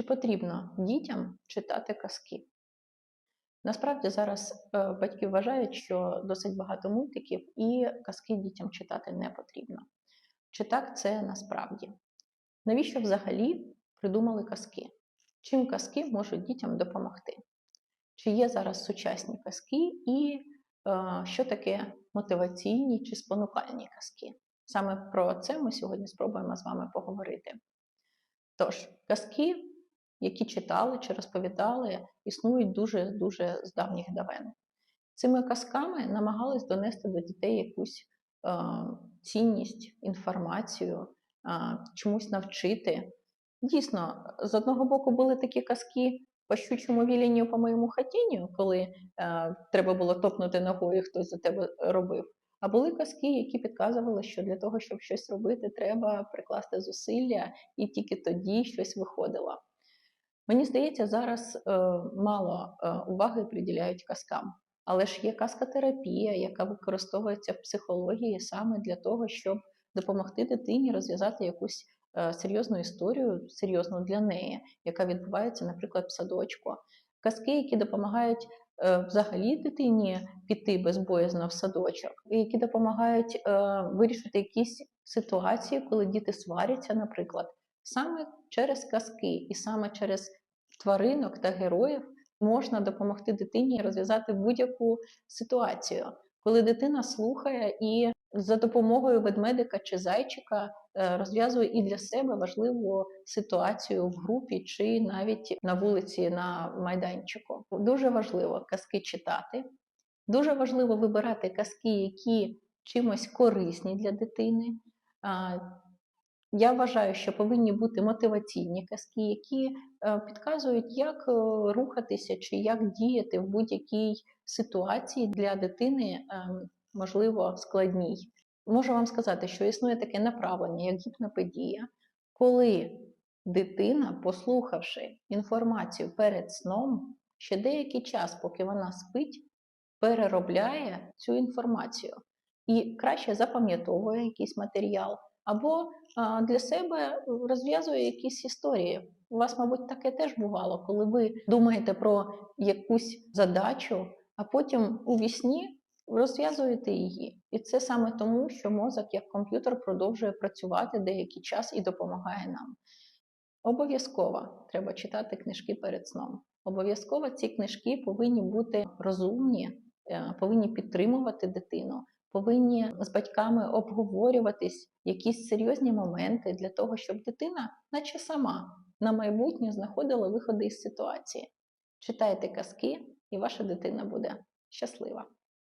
Чи потрібно дітям читати казки? Насправді зараз е, батьки вважають, що досить багато мультиків і казки дітям читати не потрібно. Чи так це насправді? Навіщо взагалі придумали казки? Чим казки можуть дітям допомогти? Чи є зараз сучасні казки, і е, що таке мотиваційні чи спонукальні казки? Саме про це ми сьогодні спробуємо з вами поговорити. Тож, казки, які читали чи розповідали, існують дуже-дуже з давніх давен. Цими казками намагались донести до дітей якусь е, цінність, інформацію, е, чомусь навчити. Дійсно, з одного боку були такі казки по щучому вілінню по моєму хатінню, коли е, треба було топнути ногою, хтось за тебе робив. А були казки, які підказували, що для того, щоб щось робити, треба прикласти зусилля, і тільки тоді щось виходило. Мені здається, зараз е, мало е, уваги приділяють казкам, але ж є казкотерапія, яка використовується в психології саме для того, щоб допомогти дитині розв'язати якусь е, серйозну історію, серйозну для неї, яка відбувається, наприклад, в садочку. Казки, які допомагають взагалі дитині піти безбоязно в садочок, які допомагають вирішити якісь ситуації, коли діти сваряться, наприклад, саме через казки і саме через тваринок та героїв можна допомогти дитині розв'язати будь-яку ситуацію, коли дитина слухає і за допомогою ведмедика чи зайчика е, розв'язує і для себе важливу ситуацію в групі чи навіть на вулиці на майданчику. Дуже важливо казки читати. Дуже важливо вибирати казки, які чимось корисні для дитини. Я вважаю, що повинні бути мотиваційні казки, які е, підказують, як е, рухатися чи як діяти в будь-якій ситуації для дитини, ем, можливо, складній. Можу вам сказати, що існує таке направлення, як гіпнопедія, коли дитина, послухавши інформацію перед сном, ще деякий час, поки вона спить, переробляє цю інформацію і краще запам'ятовує якийсь матеріал або для себе розв'язує якісь історії. У вас, мабуть, таке теж бувало, коли ви думаєте про якусь задачу, а потім у вісні розв'язуєте її. І це саме тому, що мозок як комп'ютер продовжує працювати деякий час і допомагає нам. Обов'язково треба читати книжки перед сном. Обов'язково ці книжки повинні бути розумні, е, повинні підтримувати дитину, повинні з батьками обговорюватись якісь серйозні моменти для того, щоб дитина, наче сама, на майбутнє знаходила виходи із ситуації. Читайте казки, і ваша дитина буде щаслива.